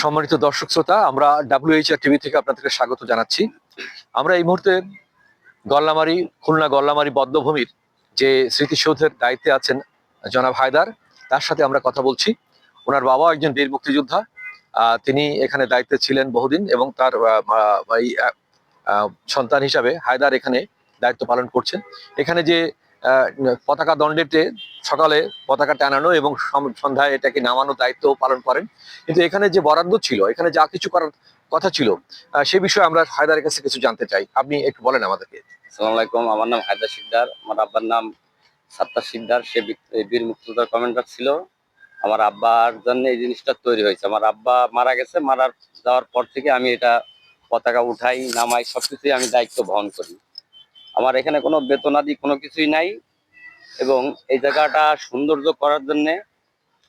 সম্মানিত দর্শক শ্রোতা, আমরা ডাব্লিউএইচআর টিভি থেকে আপনাদেরকে স্বাগত জানাচ্ছি। আমরা এই মুহূর্তে গল্লামারি, খুলনা গল্লামারি বদ্ধভূমির যে স্মৃতিসৌধের দায়িত্বে আছেন জনাব হায়দার, তার সাথে আমরা কথা বলছি। ওনার বাবা একজন বীর মুক্তিযোদ্ধা তিনি এখানে দায়িত্বে ছিলেন বহুদিন এবং তার সন্তান হিসাবে হায়দার এখানে দায়িত্ব পালন করছেন। এখানে যে পতাকা দণ্ডেতে সকালে পতাকা টানানো এবং সন্ধ্যায় এটাকে নামানো দায়িত্ব পালন করেন। কিন্তু এখানে যে বরাদ্দ ছিল, এখানে যা কিছু করার কথা ছিল সে বিষয়ে আমরা হায়দারের কাছে কিছু জানতে চাই। আপনি একটু বলেন আমাদেরকে। আসসালামু আলাইকুম, আমার নাম হায়দার শিকদার। আমার আব্বার নাম সাত্তার শিকদার। সে বীর মুক্তিযোদ্ধার কমান্ডার ছিল। আমার আব্বার জন্য এই জিনিসটা তৈরি হয়েছে। আমার আব্বা মারা গেছে, মারার যাওয়ার পর থেকে আমি এটা পতাকা উঠাই, নামাই, সবকিছুই আমি দায়িত্ব বহন করি। আমার এখানে কোনো বেতনাদি কোনো কিছুই নাই এবং এই জায়গাটা সৌন্দর্য করার জন্য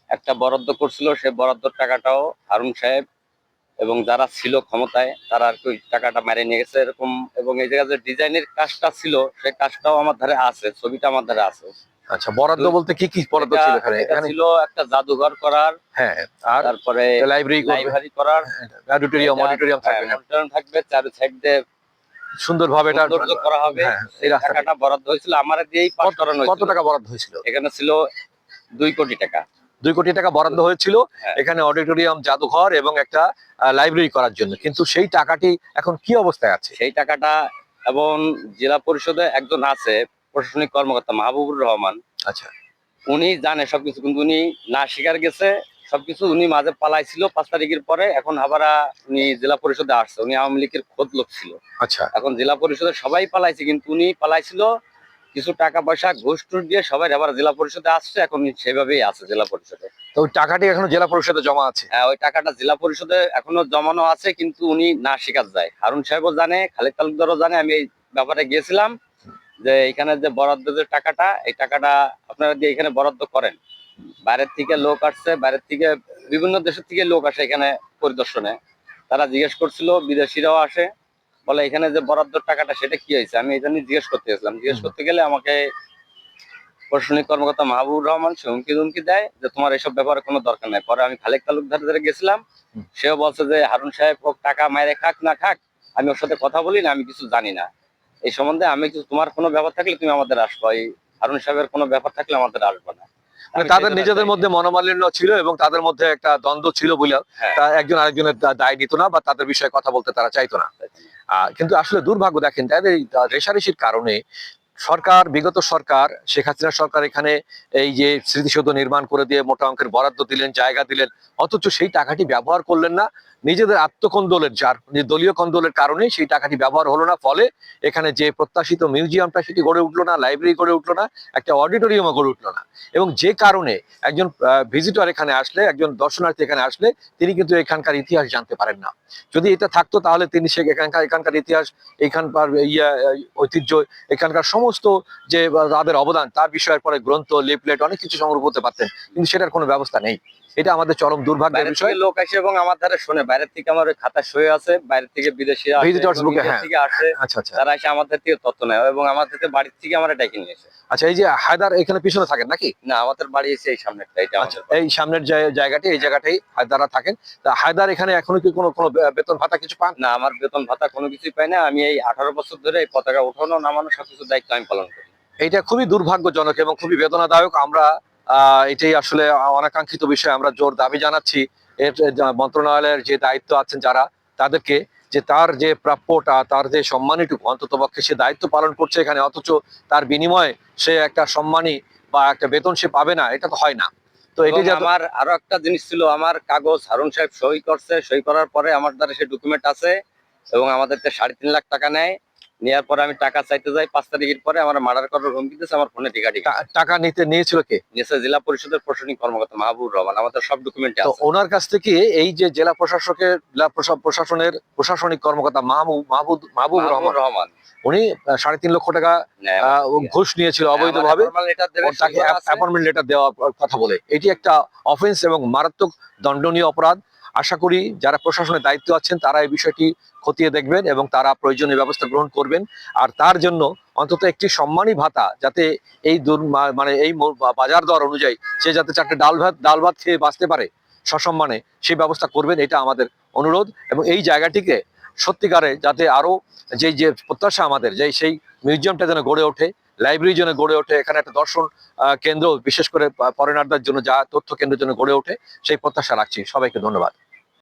একটা বরাদ্দ করছিল সে বরাদ্দর টাকাটাও হারুন সাহেব এবং যারা ছিল ক্ষমতায় তারা আর কি টাকাটা মেরে নিয়ে গেছে এরকম এবং এই জায়গায় যে ডিজাইনের কাজটা ছিল সেই কাজটাও আমার ধারে আছে ছবিটা আমার ধারে আছে। আচ্ছা বরাদ্দ বলতে কি কি বরাদ্দ ছিল এখানে? ছিল একটা জাদুঘর করার হ্যাঁ আর তারপরে লাইব্রেরি লাইব্রেরি করার অডিটোরিয়াম অডিটোরিয়াম থাকবে হ্যাঁ। থাকবে চার সাইড দিয়ে সুন্দরভাবে এটা করা হবে। হ্যাঁ, এই রাস্তাটা বরাদ্দ হয়েছিল। আমার দিয়েই কত- টাকা বরাদ্দ হয়েছিল? এখানে ছিল দুই কোটি টাকা। দুই কোটি টাকা বরাদ্দ হয়েছিল। হ্যাঁ। এখানে অডিটোরিয়াম জাদুঘর এবং একটা লাইব্রেরি করার জন্য। কিন্তু সেই টাকাটি এখন কি অবস্থায় আছে? সেই টাকাটা এবং জেলা পরিষদে একজন আছে প্রশাসনিক কর্মকর্তা মাহবুবুর রহমান। আচ্ছা। উনি জানে সবকিছু কিন্তু উনি না স্বীকার গেছে সবকিছু উনি মাঝে পালাইছিল পাঁচ তারিখের পরে এখন আবার উনি জেলা পরিষদে আসছে। উনি আওয়ামী লীগের খোদ লোক ছিল। আচ্ছা। এখন জেলা পরিষদে সবাই পালাইছে কিন্তু উনি পালাইছিল কিছু টাকা পয়সা ঘুষ টুস দিয়ে সবাই আবার জেলা পরিষদে আসছে এখন সেভাবেই আছে জেলা পরিষদে। তো ওই টাকাটি এখনও জেলা পরিষদে জমা আছে? হ্যাঁ ওই টাকাটা জেলা পরিষদে এখনও জমানো আছে কিন্তু উনি না স্বীকার যায়। হারুন সাহেবও জানে খালেদ তালুকদারও জানে আমি এই ব্যাপারে গিয়েছিলাম যে এখানে যে বরাদ্দ যে টাকাটা এই টাকাটা আপনারা দিয়ে এখানে বরাদ্দ করেন? বাইরের থেকে লোক আসছে বাইরের থেকে বিভিন্ন দেশের থেকে লোক আসে এখানে পরিদর্শনে। তারা জিজ্ঞেস করছিল বিদেশিরাও আসে। বলে এখানে যে বরাদ্দ টাকাটা সেটা কি হয়েছে? আমি এটা নিয়ে জিজ্ঞেস করতে গেছিলাম। জিজ্ঞেস করতে গেলে আমাকে প্রশাসনিক কর্মকর্তা মাহবুবুর রহমান সে হুমকি দুমকি দেয় যে তোমার এসব ব্যাপারে কোনো দরকার নাই। পরে আমি খালেক তালুকদার ধরে গেছিলাম। সেও বলছে যে হারুন সাহেব হোক টাকা মায়ের খাক না খাক আমি ওর সাথে কথা বলি না আমি কিছু জানি না। এই সম্বন্ধে আমি কিছু তোমার কোনো ব্যাপার থাকলে তুমি আমাদের আসব। এই হারুন সাহেবের কোনো ব্যাপার থাকলে আমাদের আসবে না। তাদের নিজেদের মধ্যে মনোমালিন্য ছিল এবং তাদের মধ্যে একটা দ্বন্দ্ব ছিল বলে হ্যাঁ। তা একজন আরেকজনের দায় নিত না বা তাদের বিষয়ে কথা বলতে তারা চাইতো না। আহ, কিন্তু আসলে দুর্ভাগ্য দেখেন তাদের রেশারেশির কারণে সরকার, বিগত সরকার, শেখ হাসিনা সরকার এখানে এই যে স্মৃতিসৌধ নির্মাণ করে দিয়ে মোটা অঙ্কের বরাদ্দ দিলেন, জায়গা দিলেন, অথচ সেই টাকাটি ব্যবহার করলেন না। নিজেদের আত্মকন্দলের যার দলীয় কন্দলের কারণে সেই টাকাটি ব্যবহার হলো না। ফলে এখানে যে প্রত্যাশিত মিউজিয়ামটা সেটি গড়ে উঠল না, লাইব্রেরি গড়ে উঠল না, একটা অডিটোরিয়ামও গড়ে উঠল না। এবং যে কারণে একজন ভিজিটর এখানে আসলে, একজন দর্শনার্থী এখানে আসলে তিনি কিন্তু এখানকার ইতিহাস জানতে পারেন না। যদি এটা থাকতো তাহলে তিনি সে এখানকার এখানকার ইতিহাস, এখানকার ইয়া, ঐতিহ্য, এখানকার সমস্ত যে তাদের অবদান, তার বিষয়ের পরে গ্রন্থ লিফলেট অনেক কিছু সংগ্রহ করতে পারতেন। কিন্তু সেটার কোনো ব্যবস্থা নেই। এটা আমাদের চরম দুর্ভাগ্যের বিষয়। লোক আসে এবং আমার ধারে শোনে বাইরের থেকে আমার ওই খাতা সই আছে বাইরের থেকে আসে এ, হ্যাঁ। থেকে আসে আচ্ছা আচ্ছা। তারা এসে আমাদের থেকে তথ্য নেয় এবং আমাদের থেকে বাড়ির থেকে আমরা ডেকে নিয়ে এসে আচ্ছা এই যে হায়দার এখানে পিছনে থাকেন নাকি? না আমাদের বাড়ি এসে এই এটা আচ্ছা এই সামনের জায়গাটি এই জায়গাটাই হায়দারা থাকেন। তা হায়দার এখানে এখনও কি কোনো কোনো বেতন ভাতা কিছু পান? না আমার বেতন ভাতা কোনো কিছুই পাই না। আমি এই আঠারো বছর ধরে এই পতাকা উঠানো নামানো সবকিছু দায়িত্ব আমি পালন করি। এটা খুবই দুর্ভাগ্যজনক এবং খুবই বেদনাদায়ক। আমরা এটাই আসলে অনাকাঙ্ক্ষিত বিষয়। আমরা জোর দাবি জানাচ্ছি এর মন্ত্রণালয়ের যে দায়িত্ব আছেন যারা তাদেরকে যে তার যে প্রাপ্যটা তার যে সম্মানীটুকু অন্তত পক্ষে সে দায়িত্ব পালন করছে এখানে অথচ তার বিনিময়ে সে একটা সম্মানী বা একটা বেতন সে পাবে না এটা তো হয় না। তো এটি আমার আরও একটা জিনিস ছিল আমার কাগজ হারুন সাহেব সই করছে সই করার পরে আমার দ্বারা সে ডকুমেন্ট আছে এবং আমাদেরকে সাড়ে তিন লাখ টাকা নেয়। নেওয়ার পরে আমি টাকা চাইতে যাই পাঁচ তারিখের পরে আমার মার্ডার করার হুমকি দিতেছে আমার ফোনে টিকা টিকা। টাকা নিতে নিয়েছিল কে? নিয়েছে জেলা পরিষদের প্রশাসনিক কর্মকর্তা মাহবুব রহমান আমাদের সব ডকুমেন্ট আছে। ওনার কাছ থেকে এই যে জেলা প্রশাসকের জেলা প্রশাসনের প্রশাসনিক কর্মকর্তা মাহবুব মাহবুব মাহবুব রহমান রহমান। উনি সাড়ে তিন লক্ষ টাকা ঘুষ নিয়েছিল অবৈধভাবে। তাকে। অ্যাপয়েন্টমেন্ট লেটার দেওয়া কথা বলে। এটি একটা অফেন্স এবং মারাত্মক দণ্ডনীয় অপরাধ। আশা করি যারা প্রশাসনের দায়িত্ব আছেন, তারা এই বিষয়টি খতিয়ে দেখবেন এবং তারা প্রয়োজনীয় ব্যবস্থা গ্রহণ করবেন। আর তার জন্য অন্তত একটি সম্মানী ভাতা যাতে এই মানে এই বাজার দর অনুযায়ী সে যাতে চারটে ডাল ভাত ডাল ভাত খেয়ে বাঁচতে পারে, সসম্মানে সেই ব্যবস্থা করবেন, এটা আমাদের অনুরোধ। এবং এই জায়গাটিকে সত্যিকারে যাতে আরও যে যে প্রত্যাশা আমাদের যে সেই মিউজিয়ামটা যেন গড়ে ওঠে লাইব্রেরি জন্য গড়ে ওঠে, এখানে একটা দর্শন কেন্দ্র, বিশেষ করে ফরেনারদের জন্য যা তথ্য কেন্দ্রের জন্য গড়ে ওঠে, সেই প্রত্যাশা রাখছি। সবাইকে ধন্যবাদ।